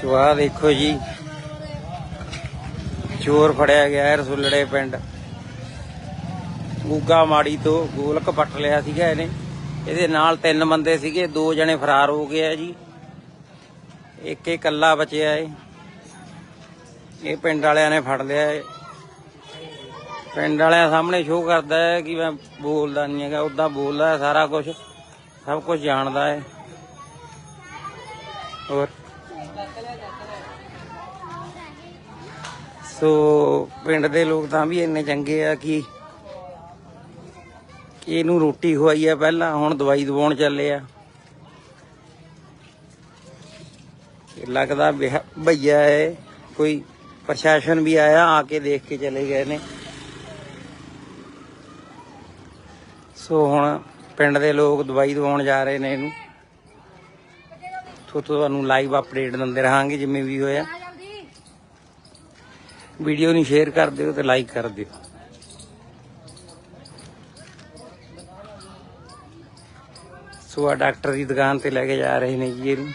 ਸੋ ਆਹ ਦੇਖੋ ਜੀ। ਚੋਰ ਫੜਿਆ ਗਿਆ ਹੈ ਰਸੁੱਲੜੇ ਪਿੰਡ। ਗੁੱਗਾ ਮਾੜੀ ਤੋਂ ਗੋਲਕ ਪੱਟ ਲਿਆ ਸੀਗਾ ਇਹਨੇ। ਇਹਦੇ ਨਾਲ ਤਿੰਨ ਬੰਦੇ ਸੀਗੇ, ਦੋ ਜਣੇ ਫਰਾਰ ਹੋ ਗਏ ਆ ਜੀ। ਇੱਕ ਇਕੱਲਾ ਬਚਿਆ ਏ। ਇਹ ਪਿੰਡ ਵਾਲਿਆਂ ਨੇ ਫੜ ਲਿਆ ਏ। ਪਿੰਡ ਵਾਲਿਆਂ ਸਾਹਮਣੇ ਸ਼ੋਅ ਕਰਦਾ ਹੈ ਕਿ ਮੈਂ ਬੋਲਦਾ ਨਹੀਂ ਹੈਗਾ ਉਦਾਂ ਬੋਲਦਾ ਸਾਰਾ ਕੁਝ ਸਭ ਕੁਝ ਜਾਣਦਾ ਹੈ। ਹੋਰ ਸੋ ਪਿੰਡ ਦੇ ਲੋਕ ਤਾਂ ਵੀ ਇੰਨੇ ਚੰਗੇ ਆ ਕਿ ਇਹਨੂੰ ਰੋਟੀ ਖਵਾਈ ਆ ਪਹਿਲਾਂ ਹੁਣ ਦਵਾਈ ਦਵਾਉਣ ਚੱਲੇ ਆ ਲੱਗਦਾ ਬਿਹ- ਭਈਆ ਹੈ ਕੋਈ ਪ੍ਰਸ਼ਾਸਨ ਵੀ ਆਇਆ ਆ ਕੇ ਦੇਖ ਕੇ ਚਲੇ ਗਏ ਨੇ ਸੋ ਹੁਣ ਪਿੰਡ ਦੇ ਲੋਕ ਦਵਾਈ ਦਵਾਉਣ ਜਾ ਰਹੇ ਨੇ ਇਹਨੂੰ ਸੋ ਤੁਹਾਨੂੰ ਲਾਈਵ ਅਪਡੇਟ ਦਿੰਦੇ ਰਹਾਂਗੇ ਜਿਵੇਂ ਵੀ ਹੋਇਆ। ਵੀਡੀਓ ਨੂੰ ਸ਼ੇਅਰ ਕਰ ਦਿਓ ਤੇ ਲਾਈਕ ਕਰ ਦਿਓ। ਸੋ ਆ ਡਾਕਟਰ ਦੀ ਦੁਕਾਨ ਤੇ ਲੈ ਕੇ ਜਾ ਰਹੇ ਨੇ ਜੀ ਇਹਨੂੰ।